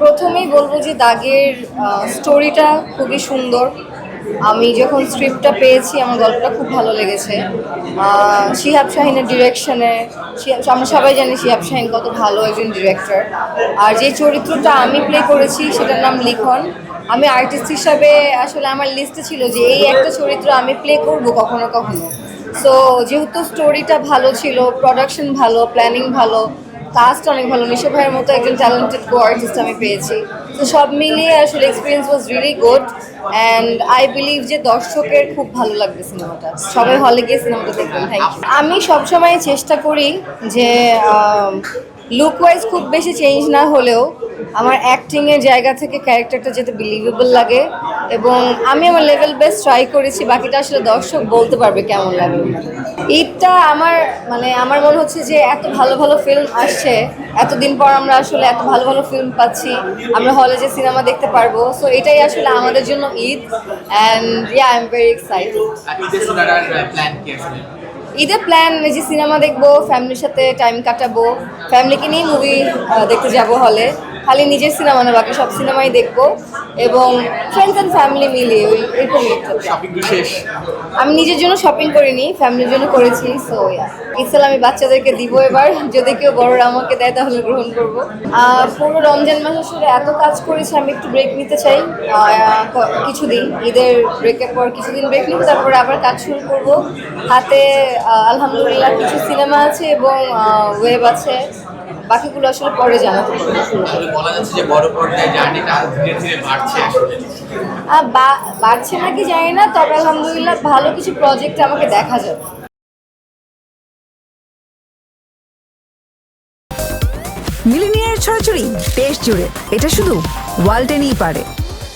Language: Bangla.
প্রথমেই বলব যে দাগের স্টোরিটা খুবই সুন্দর। আমি যখন স্ক্রিপ্টটা পেয়েছি, আমার গল্পটা খুব ভালো লেগেছে। শিহাব শাহিনের ডিরেকশনে আমরা সবাই জানি শিহাব শাহিন কত ভালো একজন ডিরেক্টর আর যে চরিত্রটা আমি প্লে করেছি, সেটার নাম লিখন। আমি আর্টিস্ট হিসাবে আসলে আমার লিস্টে ছিল যে এই একটা চরিত্র আমি প্লে করব কখনো কখনো। সো যেহেতু স্টোরিটা ভালো ছিল প্রোডাকশন ভালো প্ল্যানিং ভালো কাস্ট অনেক ভালো। মিশো ভাইয়ের মতো একজন ট্যালেন্টেড কো আর্টিস্ট আমি পেয়েছি। তো সব মিলিয়ে আসলে experience was really good and I believe যে দর্শকের খুব ভালো লাগবে সিনেমাটা। সবাই হলে গিয়ে সিনেমাটা দেখবেন। থ্যাংক ইউ আমি সবসময় চেষ্টা করি যে লুক ওয়াইজ খুব বেশি চেঞ্জ না হলেও আমার অ্যাক্টিংয়ের জায়গা থেকে ক্যারেক্টারটা যেতে বিলিভেবল লাগে এবং আমি আমার লেভেল বেস্ট ট্রাই করেছি, বাকিটা আসলে দর্শক বলতে পারবে কেমন লাগে। ঈদটা আমার মানে আমার মনে হচ্ছে যে এত ভালো ভালো ফিল্ম আসছে, এতদিন পর আমরা আসলে এত ভালো ভালো ফিল্ম পাচ্ছি, আমরা হলে যে সিনেমা দেখতে পারব সো এটাই আসলে আমাদের জন্য Eid and yeah I am very excited ঈদের প্ল্যান এই যে সিনেমা দেখব ফ্যামিলির সাথে টাইম কাটাবো ফ্যামিলিকে নিয়ে মুভি দেখতে যাব হলে খালি নিজের সিনেমা না বাকি সব সিনেমাই দেখব। এবং ফ্রেন্ডস অ্যান্ড ফ্যামিলি মিলিয়ে ওই এরকমই শপিং শেষ। আমি নিজের জন্য শপিং করিনি ফ্যামিলির জন্য করেছি সো ইসলাম আমি বাচ্চাদেরকে দিব এবার। যদি কেউ বড়রা আমাকে দেয় তাহলে গ্রহণ করব। পুরো রমজান মাস আসলে এত কাজ করেছি আমি একটু ব্রেক নিতে চাই। কিছুদিন ঈদের ব্রেকের পর কিছুদিন ব্রেক নিব তারপরে আবার কাজ শুরু করব। হাতে আলহামদুলিল্লাহ কিছু সিনেমা আছে এবং ওয়েব আছে। বাকিগুলো আসলে পরে জানাতে বলা যাচ্ছে যে বড় পর্দায় জার্নিটা ধীরে ধীরে বাড়ছে আসলে। বা- বাড়ছে নাকি জানি না তবে আলহামদুলিল্লাহ ভালো কিছু প্রজেক্ট আমাকে দেখা যাবে। মিলিনিয়ার ছড়াছড়ি দেশ জুড়ে এটা শুধু ওয়ালটেনই পারে।